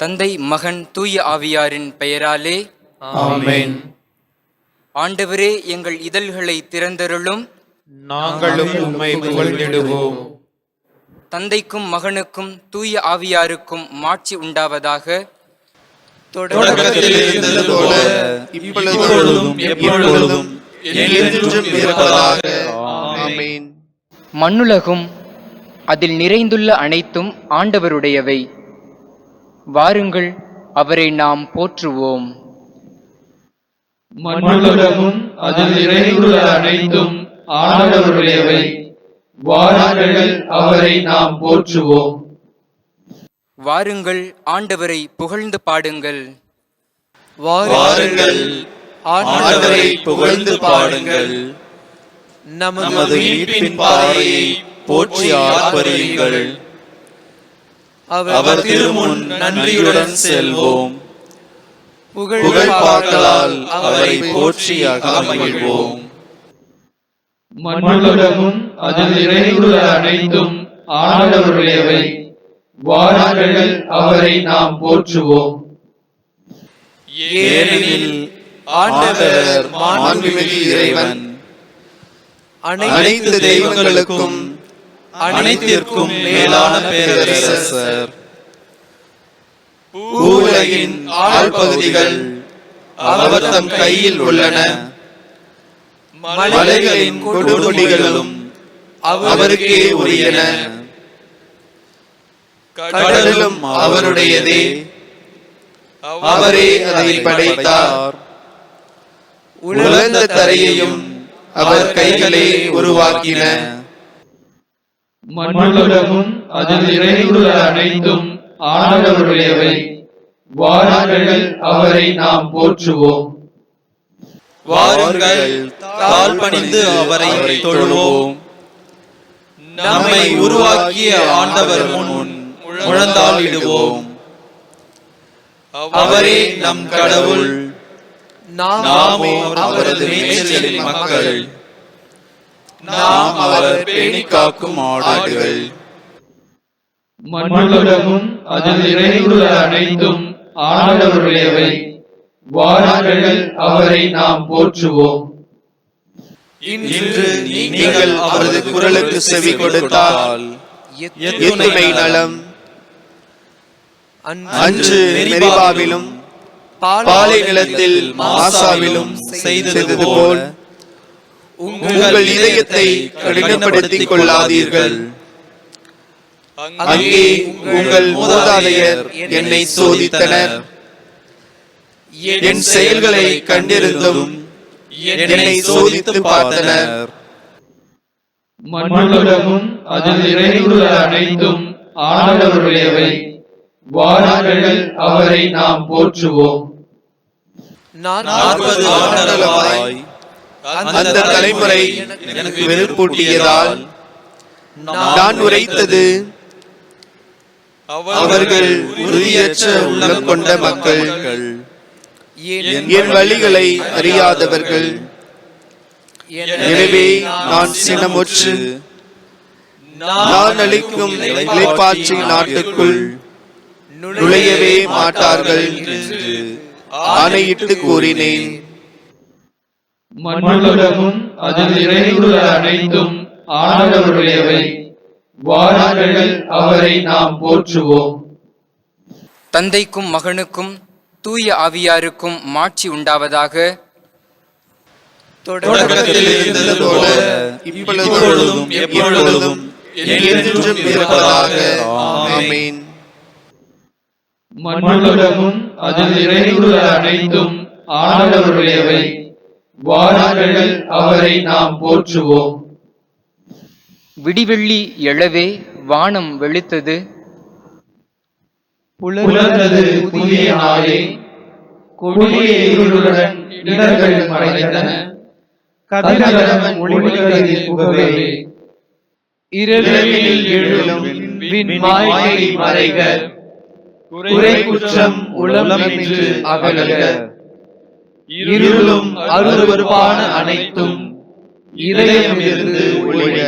தந்தை மகன் தூய ஆவியாரின் பெயராலே ஆமென். ஆண்டவரே எங்கள் இதழ்களை திறந்தருளும். நாங்களும் உம்மை புகழ்ந்திடுவோம். தந்தைக்கும் மகனுக்கும் தூய ஆவியாருக்கும் மாட்சி உண்டாவதாக. தொடக்கத்தில் இருந்தது போல இப்பொழுதும் எப்பொழுதும் என்றென்றும் இருப்பதாக. ஆமென். மண்ணுலகும் அதில் நிறைந்துள்ள அனைத்தும் ஆண்டவருடையவை. வாருங்கள் அவரை நாம் போற்றுவோம். மண்ணுலகமும் அதில் நிறைந்துள்ள அனைத்தும் ஆண்டவருடையவை. வாருங்கள் அவரை நாம் போற்றுவோம். வாருங்கள் ஆண்டவரை புகழ்ந்து பாடுங்கள். வாருங்கள் ஆண்டவரை புகழ்ந்து பாடுங்கள். நமது மீட்பின் பாறையை போற்றி ஆர்ப்பரியுங்கள். அவர் திருமுன் நன்றியுடன் செல்வோம். புகழ் பாக்களால் அவரை போற்றி அகமகிழ்வோம் மண்ணுலகமும் அதில் நிறைந்துள்ள அனைத்தும் ஆண்டவருடையவை. வாருங்கள் அவரை நாம் போற்றுவோம். ஏனெனில் ஆண்டவர் மாண்புமிகு இறைவன். அனைத்து தெய்வங்களுக்கும் அனைத்திற்கும் மேலான பேரரசர். பூவுலகின் ஆழ்பகுதிகள் அவர் தம் கையில் உள்ளன. மலைகளின் கொடுமுடிகளும் அவருக்கே உரியன. கடலும் அவருடையதே. அவரே அதை படைத்தார். உலர்ந்த தரையையும் அவர் கைகளே உருவாக்கின. மண்ணுலகமும் அதில் நிறைந்துள்ள அனைத்தும் ஆண்டவருடையவை. வாருங்கள் அவரை நாம் போற்றுவோம். வாருங்கள் தாழ் பணிந்து அவரை தொழுவோம். நம்மை உருவாக்கிய ஆண்டவர் முன் முழந்தாளிடுவோம். அவரே நம் கடவுள். நாமும் அவரது மேச்சலின் மக்கள். நாம் அவர் பேணி காக்கும் ஆடுகள். மண்ணுலகமும் அதில் நிறைந்துள்ள அனைத்தும் ஆண்டவருடையவை. வாருங்கள் அவரை நாம் போற்றுவோம். இன்று நீங்கள் அவரது குரலுக்கு செவி கொடுத்தால் எத்துணை நலம். அன்று மெரிபாவிலும் பாலை நிலத்தில் மாசாவிலும் செய்தது போல் உங்கள் இதயத்தை கடினப்படுத்திக் கொள்ளாதீர்கள். அங்கே உங்கள் மூதாதையர் என்னை சோதித்தனர். என் செயல்களை கண்டிருந்தும் என்னை சோதித்து பார்த்தனர். மண்ணுலகமும் அதில் நிறைந்துள்ள அனைத்தும் ஆண்டவருடையவை. வாருங்கள் அவரை நாம் போற்றுவோம். நாற்பது ஆண்டளவாய் அந்த தலைமுறை எனக்கு வெறுப்பூட்டியதால் நான் உரைத்தது. அவர்கள் உறுதியற்ற உள்ளம் கொண்ட மக்கள். என் வழிகளை அறியாதவர்கள். எனவே நான் சினமுற்று நான் அளிக்கும் இலைப்பாற்றி நாட்டுக்குள் நுழையவே மாட்டார்கள் என்று ஆணையிட்டு கூறினேன். மண்ணுலகமும் அதில் நிறைந்துள்ள அனைத்தும் ஆண்டவருடையவை வாருங்கள் அவரை நாம் போற்றுவோம். தந்தைக்கும் மகனுக்கும் தூய ஆவியாருக்கும் மாட்சி உண்டாவதாக தொடக்கத்தில் இருந்தது போல இப்பொழுதும் எப்பொழுதும் என்றென்றும் இருப்பதாக. ஆமென். மண்ணுலகமும் அதில் நிறைந்துள்ள அனைத்தும் ஆண்டவருடையவை வாருங்கள் அவரை நாம் போற்றுவோம். விடிவெள்ளி எழவே வானம் வெளுத்தது. புலர்ந்தது புதிய நாளே. கொடிய இருளுடன் இடர்கள் மறைந்தன. கதிரவன் ஒளிகளில் புகவே. இரவில் எழும் விண்மாயை மறைக. குறை குற்றம் உளம் என்று அகல்க. இருளும் அருவருப்பான அனைத்தும் இதயம் இருந்து ஒழிக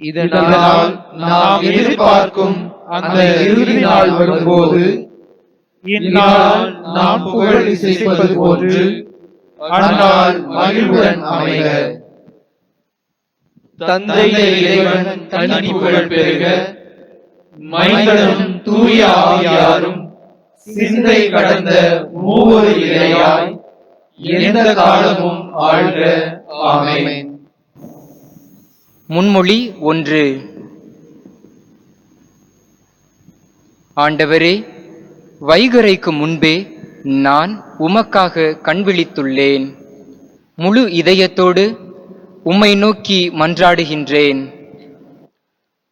இதனால் நாம் எதிர்பார்க்கும் அந்த இறுதி நாள் வரும்போது இந்நாள் நாம் புகழ் இசைப்பது போன்று அந்நாள் மகிழ்வுடன் அமைக. தந்தை இறைவன் தனி புகழ் பெறுக. மைந்தனும் தூய ஆவியாரும் சிந்தை கடந்த மூவர் இறையாய் எந்த காலமும் ஆழ்க ஆமென். முன்மொழி ஒன்று. ஆண்டவரே வைகரைக்கு முன்பே நான் உமக்காக கண் விழித்துள்ளேன் முழு இதயத்தோடு உம்மை நோக்கி மன்றாடுகின்றேன்.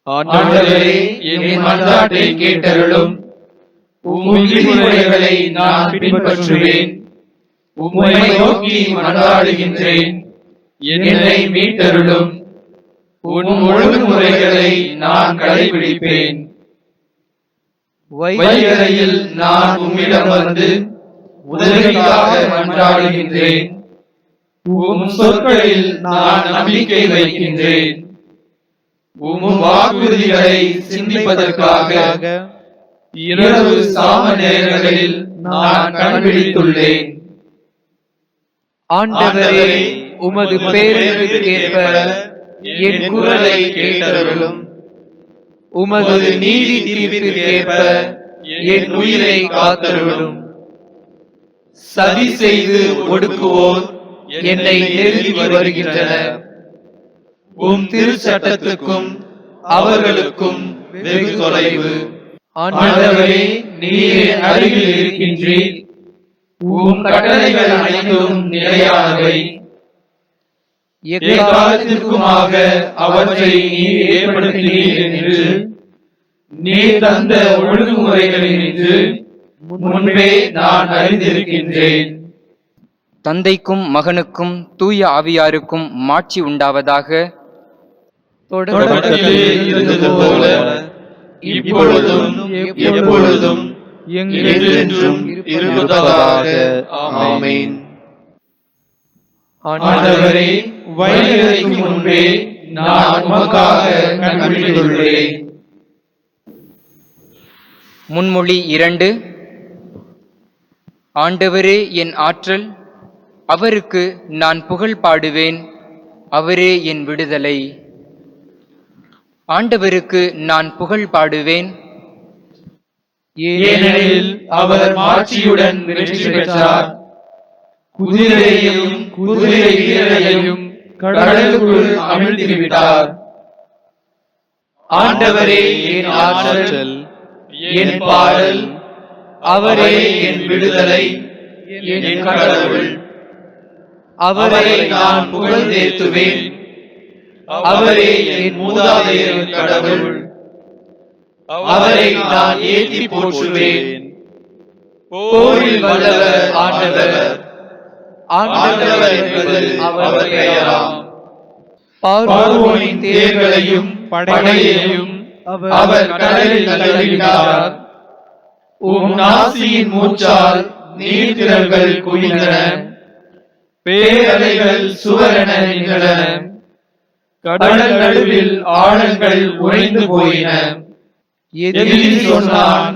ஆண்டவரே என் மன்றாட்டை கேட்டருளும். உம் நான் பின்பற்றுவேன். உம்மை நோக்கி மன்றாடுகின்றேன் என்னை மீட்டருளும். உன் ஒழுங்குமுறைகளை நான் கடைபிடிப்பேன். வைகரையில் நான் உம்மிடம் வந்து உதவிக்காக மன்றாடுகின்றேன். உம் சொற்களில் நான் நம்பிக்கை வைக்கின்றேன். உம் வாக்குறுதிகளை சிந்திப்பதற்காக இரவு சாம நேரங்களில் நான் கண்டுபிடித்துள்ளேன் ஆண்டவரே உமது பேரருக்கேற்ப என் குரலை கேட்டருளும். உமது நீதி தீர்ப்பிற்கேற்ப என் உயிரை காத்தருளும். சதி செய்து ஒடுக்குவோர் என்னை நெருங்கி வருகின்றனர். உம் திருச்சட்டத்துக்கும் அவர்களுக்கும் வெகு தொலைவு. ஆண்டவரே நீரே அருகில் இருக்கின்றீர். உம் கட்டளைகள் அனைத்தும் நிலையானவை. எக்காலத்திற்குமாக அவற்றை நீர் ஏற்படுத்தினீர் என்று நீர் தந்த ஒழுங்குமுறைகளினின்று முன்பே நான் அறிந்திருக்கின்றேன். தந்தைக்கும் மகனுக்கும் தூய ஆவியாருக்கும் மாட்சி உண்டாவதாக தொடக்கத்திலே இருந்தது போல இப்பொழுதும் எப்பொழுதும் என்றென்றும் இருப்பதாக. ஆமென். ஆண்டவரே வைகரைக்கு முன்பே நான் உமக்காக கண்டுபிடித்துள்ளேன் முன்மொழி இரண்டு. ஆண்டவரே என் ஆற்றல் அவருக்கு நான் புகழ் பாடுவேன் அவரே என் விடுதலை. ஆண்டவருக்கு நான் புகழ் பாடுவேன். ஏனெனில் அவர் மாட்சியுடன் வெற்றி பெற்றார். குதிரையையும் குதிரை வீரரையும் கடலுக்குள் அமிழ்த்தி விட்டார். ஆண்டவரே என் ஆற்றல் என் பாடல் அவரே என் விடுதலை என் கடவுள். அவரை நான் புகழ்ந்தேத்துவேன் அவரே என் மூதாதையர் கடவுள். அவரை நான் ஏற்றி போற்றுவேன். போரில் வல்லவர் ஆண்டவர். ஆண்டவர் என்பது அவர் பெயராம். பார்வோனின் தேர்களையும் படையையும் அவர் கடலில் தள்ளிவிட்டார். உம் நாசியின் மூச்சால் நீர்த்திரள்கள் குவிந்தன. பேரலைகள் சுவரென நின்றன. கடல் நடுவில் ஆழங்கள் உறைந்து போயின. எதிரி சொன்னான்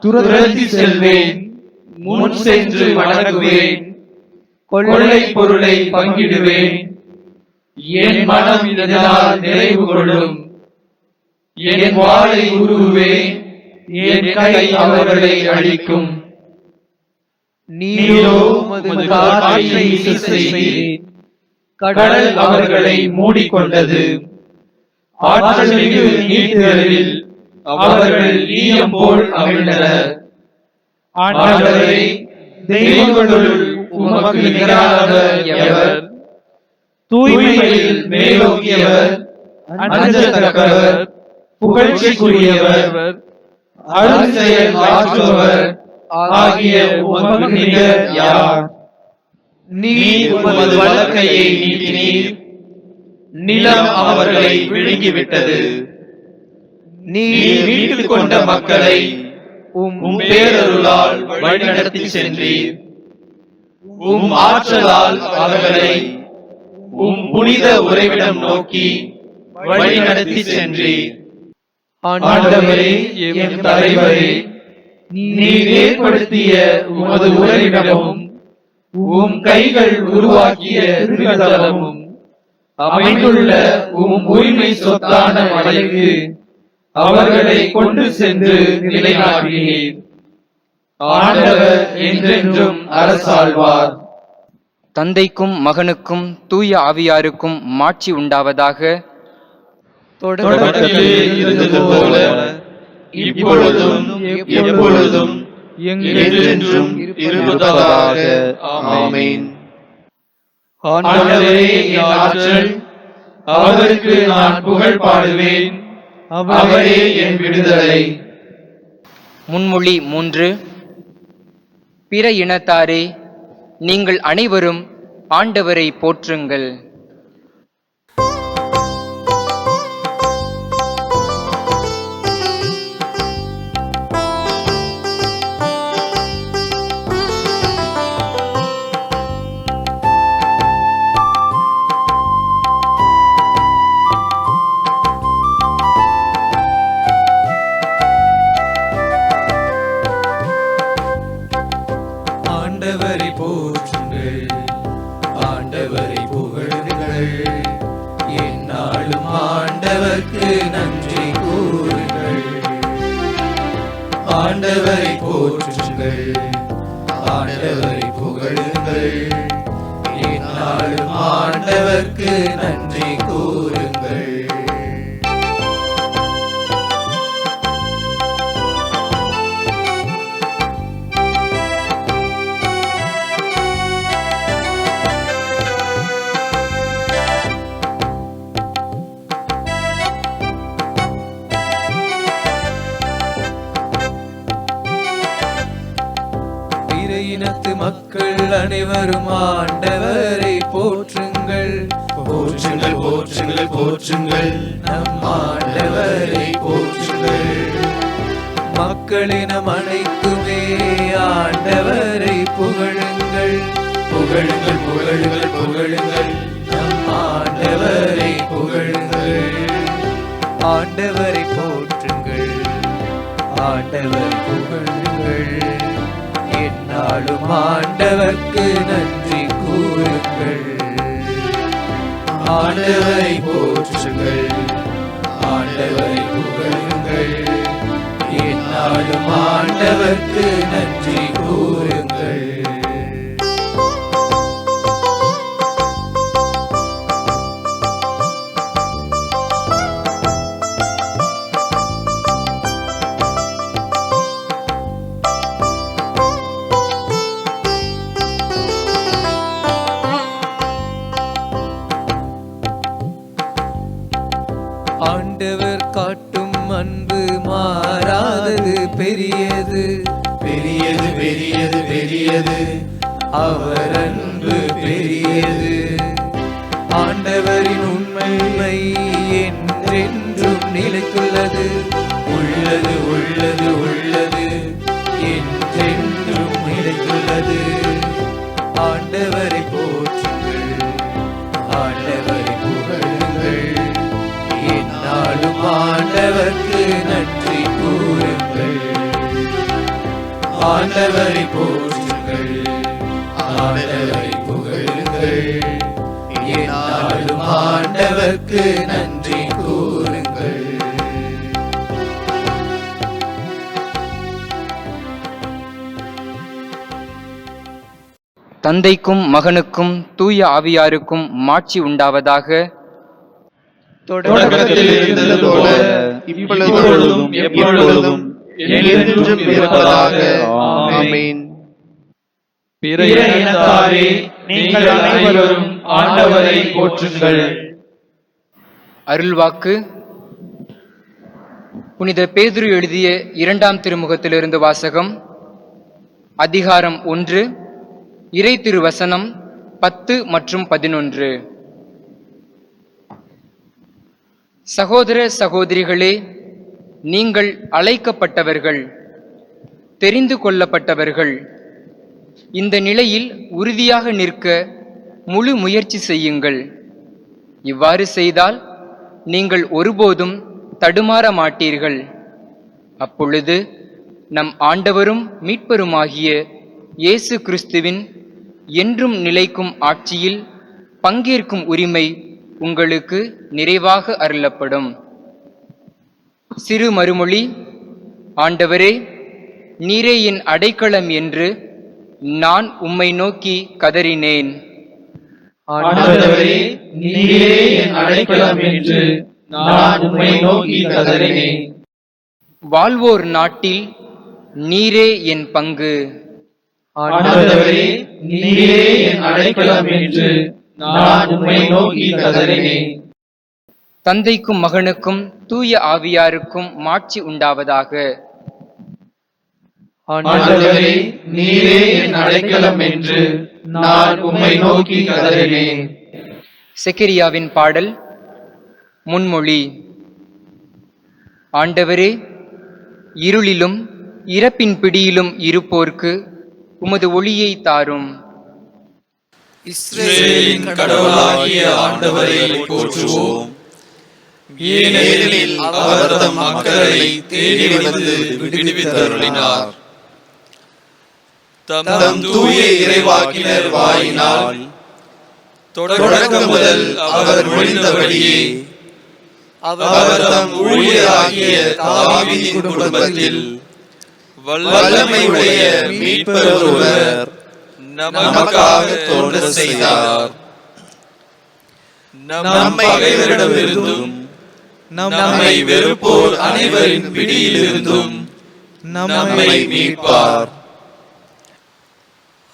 துரத்தி செல்வேன் முன் சென்று வணங்குவேன் கொள்ளை பொருளை பங்கிடுவேன். என் மனம் இதனால் நிறைவு கொள்ளும். என் வாளை உருவுவேன் என் கை அவர்களை அழிக்கும். நீரோ காற்றை வீச கடல் அவர்களை மூடிக்கொண்டது. ஆற்றல் மிகு அவர்கள் ஈயம் போல் அமிழ்ந்தனர் ஆண்டவரே தெய்வங்களுள் உமக்கு நிகரானவர் எவர்? தூய்மையில் மேலோங்கியவர் அஞ்சத்தக்கவர் புகழ்ச்சிக்குரியவர் அருள் செயல் ஆற்றுபவர் ஆகிய உமக்கு நிகர் யார்? நீர் உமது வழக்கையை நீட்டினீர். நிலம் அவர்களை விழுங்கிவிட்டது. நீர் மீட்டுக் கொண்ட மக்களை உம் பேரருளால் வழிநடத்தி சென்றீர். உம் ஆற்றலால் அவர்களை உம் புனித உறைவிடம் நோக்கி வழிநடத்தி சென்றீர். ஆண்டவரே எம் தலைவரே நீர் ஏற்படுத்திய உமது உறைவிடமும் உம் கைகள் உருவாக்கிய திருத்தலமும் அமைந்துள்ள உம் உரிமை சொத்தான மலைக்கு அவர்களை கொண்டு சென்று நிலைநாட்டினீர். ஆண்டவர் என்றென்றும் அரசாழ்வார். தந்தைக்கும் மகனுக்கும் தூய ஆவியாருக்கும் மாட்சி உண்டாவதாக தொடக்கத்திலே இருந்தது போல இப்பொழுதும் எப்பொழுதும் என்றென்றும் இருப்பதாக. ஆமென். ஆண்டவரே என் ஆற்றல். அவருக்கு நான் புகழ் பாடுவேன். அவரே என் விடுதலை. முன்மொழி மூன்று. பிற இனத்தாரே நீங்கள் அனைவரும் ஆண்டவரை போற்றுங்கள். ஆண்டவரை போற்றுங்கள். ஆண்டவரை புகழுங்கள். ஆண்டவர்க்கு நன்றி கூறு அனைவரும் ஆண்டவரை போற்றுங்கள். போற்றுங்கள் போற்றுங்கள் போற்றுங்கள். நம் ஆண்டவரை போற்றுங்கள். மக்களினம் அனைத்துமே ஆண்டவரை புகழுங்கள். புகழுங்கள் புகழுங்கள் புகழுங்கள். நம் ஆண்டவரை புகழுங்கள். ஆண்டவரை போற்றுங்கள். ஆண்டவர் புகழுங்கள். என்னாலும் ஆண்டவர்க்கு நன்றி கூறுங்கள். ஆண்டவரை போற்றுங்கள். ஆண்டவரை புகழுங்கள். என்னாலும் ஆண்டவர்க்கு நன்றி கூறுங்கள். நன்றி கூறுங்கள். ஆண்டவரை போற்றுங்கள். ஆண்டவரை புகழுங்கள். என்னாலும் ஆண்டவர்க்கு நன்றி கூறுங்கள். தந்தைக்கும் மகனுக்கும் தூய ஆவியாருக்கும் மாட்சி உண்டாவதாக தொடக்கத்தில் இருந்தது போல இப்பொழுதும் எப்பொழுதும் என்றென்றும் இருப்பதாக. ஆமென். பிற இனத்தாரே நீங்கள் அனைவரும் ஆண்டவரை போற்றுங்கள். அருள்வாக்கு. புனித பேதுரு எழுதிய இரண்டாம் திருமுகத்திலிருந்து வாசகம் அதிகாரம் ஒன்று இறை திருவசனம் பத்து மற்றும் பதினொன்று. சகோதர சகோதரிகளே நீங்கள் அழைக்கப்பட்டவர்கள் தெரிந்து கொள்ளப்பட்டவர்கள் இந்த நிலையில் உறுதியாக நிற்க முழு முயற்சி செய்யுங்கள். இவ்வாறு செய்தால் நீங்கள் ஒருபோதும் தடுமாற மாட்டீர்கள். அப்பொழுது நம் ஆண்டவரும் மீட்பருமாகிய இயேசு கிறிஸ்துவின் என்றும் நிலைக்கும் ஆட்சியில் பங்கேற்கும் உரிமை உங்களுக்கு நிறைவாக அருளப்படும். சிறு மறுமொழி ஆண்டவரே நீரே என் அடைக்கலம் என்று நான் உம்மை நோக்கி கதறினேன். ஆண்டவரே நீரே என் அடைக்கலம் என்று நான் உம்மை நோக்கி கதறினேன். வாழ்வோர் நாட்டில் நீரே என் பங்கு. ஆண்டவரே நீரே என் அடைக்கலம் என்று நான் உம்மை நோக்கி கதறினேன். தந்தைக்கும் மகனுக்கும் தூய ஆவியாருக்கும் மாட்சி உண்டாவதாக. ஆண்டவரே நீரே என் அடைக்கலம் என்று நான் உம்மை நோக்கி கதறினேன். செக்கரியாவின் பாடல் முன்மொழி. ஆண்டவரே இருளிலும் இறப்பின் பிடியிலும் இருப்போர்க்கு உமது ஒளியை தாரும். இஸ்ரேலின் கடவுளாகிய ஆண்டவரை போற்றுவோம். ஏனெனில் அவர் தம் மக்களை தேடி வந்து விடுவித்தருளினார். தம் தூய இறைவாக்கினர் வாயினால் தொடக்கம் முதல் அவர் மொழிந்தபடியே அவர் தம் ஊழியராகிய தாவீதின் குடும்பத்தில் வல்லமையுடைய மீட்பர் ஒருவர் நமக்காக தோன்ற செய்தார். நம் பகைவரிடமிருந்தும் நம்மை வெறுப்போர் அனைவரின் பிடியிலிருந்தும் நம்மை மீட்பார்.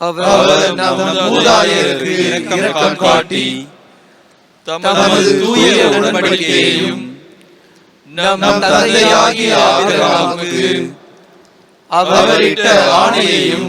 அவர் நம் இரக்கம் காட்டி தமது தூய உடன்படிக்கையையும் நம் தந்தையாகிய ஆபிரகாமுக்கு அவரிட்ட ஆணையையும்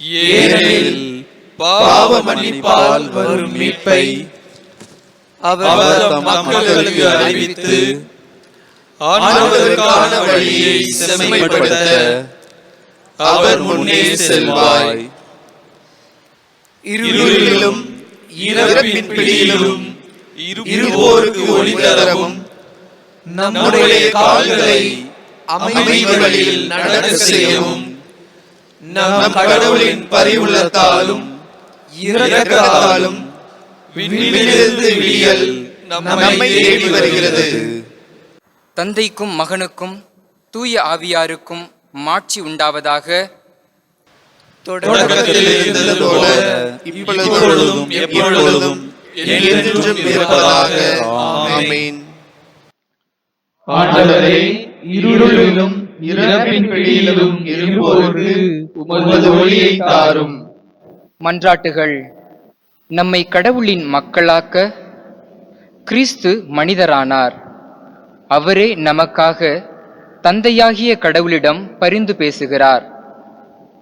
ஏனெனில் பாவ மன்னிப்பால் வரும் மீட்பை அவர் மக்களுக்கு அறிவித்து ஆண்டவருக்கான வழியை செம்மைப்படுத்த அவர் முன்னே செல்வாய். இருளிலும் இரவின் பிடியிலும் இருவோருக்கு ஒளி தரவும் நம்முடைய கால்களை அமைதி வழியில் நடக்க செய்யவும் நம் கடவுளின் பரிவுள்ளத்தாலும் இரக்கத்தாலும் விண்ணிலிருந்து விடியல் நம்மை தேடி வருகிறது. தந்தைக்கும் மகனுக்கும் தூய ஆவியாருக்கும் மாட்சி உண்டாவதாக தொடக்கத்தில் இருந்தது போல இப்பொழுதும் எப்பொழுதும் என்றென்றும் இருப்பதாக. ஆமென். ஆண்டவரே இருளிலும் இறப்பின் பிடியிலும் இருப்போருக்கு உமது ஒளியை தாரும். மன்றாட்டுகள் நம்மை கடவுளின் மக்களாக்க கிறிஸ்து மனிதரானார். அவரே நமக்காக தந்தையாகிய கடவுளிடம் பரிந்து பேசுகிறார்.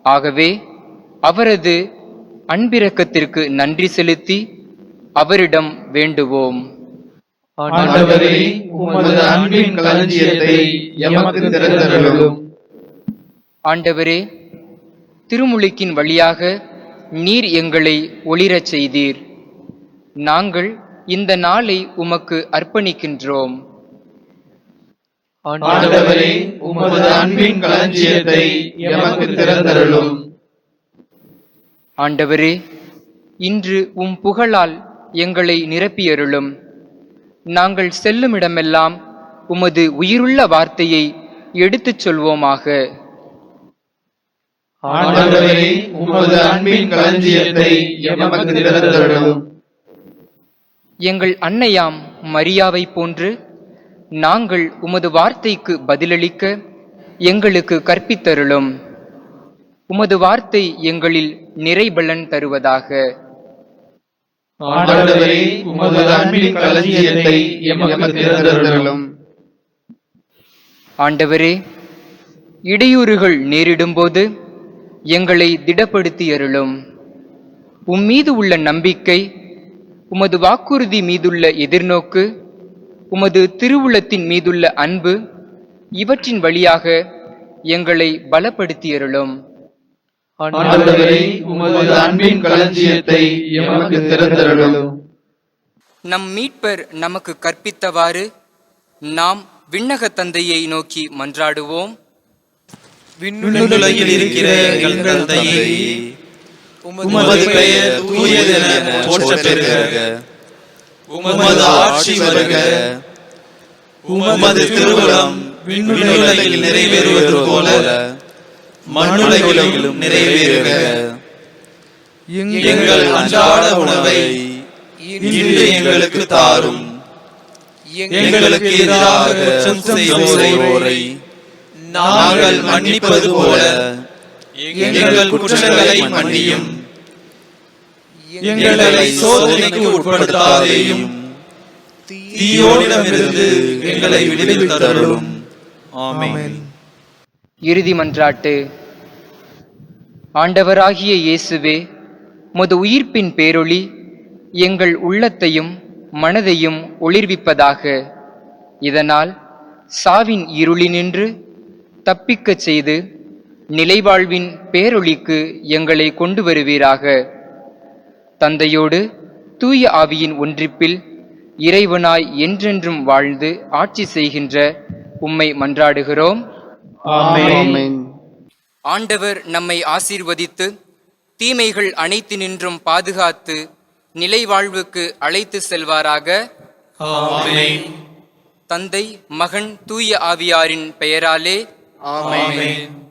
ஆகவே அவரது அன்பிரக்கத்திற்கு நன்றி செலுத்தி அவரிடம் வேண்டுவோம். ஆண்டவரே உமது அன்பின் களஞ்சியத்தை எமக்கு திறந்தருளும் ஆண்டவரே திருமுழுக்கின் வழியாக நீர் எங்களை ஒளிரச் செய்தீர். நாங்கள் இந்த நாளை உமக்கு அர்ப்பணிக்கின்றோம். ஆண்டவரே உமது அன்பின் களஞ்சியத்தை எமக்கு திறந்தருளும் ஆண்டவரே இன்று உம் புகழால் எங்களை நிரப்பியருளும். நாங்கள் செல்லுமிடமெல்லாம் உமது உயிருள்ள வார்த்தையை எடுத்துச் சொல்வோமாக. ஆண்டவரே உமது அன்பின் களஞ்சியத்தை எமக்கு திறந்தருளும் எங்கள் அன்னையாம் மரியாவை போன்று நாங்கள் உமது வார்த்தைக்கு பதிலளிக்க எங்களுக்கு கற்பித்தருளும். உமது வார்த்தை எங்களில் நிறைபலன் தருவதாக. ஆண்டவரே உமது அன்பின் களஞ்சியத்தை எமக்கு திறந்தருளும். ஆண்டவரே இடையூறுகள் நேரிடும்போது எங்களை திடப்படுத்தி அருளும் உம்மீது உள்ள நம்பிக்கை உமது வாக்குறுதி மீதுள்ள எதிர்நோக்கு உமது திருவுளத்தின் மீதுள்ள அன்பு இவற்றின் வழியாக எங்களை பலப்படுத்தி அருளும் ஆண்டவரே உமது அன்பின் களஞ்சியத்தை எமக்கு திறந்தருளும். நம் மீட்பர் நமக்கு கற்பித்தவாறு நாம் விண்ணக தந்தையை நோக்கி மன்றாடுவோம். விண்ணுலகில் இருக்கிற எங்கள் தந்தையே உமது பெயர் தூயதென போற்றப் பெறுக உமது ஆட்சி வருக. உமது திருவுளம் விண்ணுலகில் நிறைவேறுவது போல. மண்ணுலகிலும் நிறைவேறுக. எங்கள் அன்றாட உணவை இன்று எங்களுக்கு தாரும். எங்களுக்கு எதிராக குற்றம் செய்வோரை நாங்கள் மன்னிப்பது போல. எங்கள் குற்றங்களை மன்னியும். எங்களை சோதனைக்கு உட்படுத்தாதேயும். தீயோனிடமிருந்து எங்களை விடுவித்தருளும் ஆமேன். இறுதி மன்றாட்டு. ஆண்டவராகிய இயேசுவே முது உயிர்ப்பின் பேரொளி எங்கள் உள்ளத்தையும் மனதையும் ஒளிர்விப்பதாக. இதனால் சாவின் இருளினின்று தப்பிக்கச் செய்து நிலைவாழ்வின் பேரொளிக்கு எங்களை கொண்டு வருவீராக. தந்தையோடு தூய ஆவியின் ஒன்றிப்பில் இறைவனாய் என்றென்றும் வாழ்ந்து ஆட்சி செய்கின்ற உம்மை மன்றாடுகிறோம். ஆண்டவர் நம்மை ஆசீர்வதித்து தீமைகள் அனைத்தினின்றும் பாதுகாத்து நிலை வாழ்வுக்கு அழைத்து செல்வாராக. ஆமென். தந்தை மகன் தூய ஆவியாரின் பெயராலே. ஆமென்.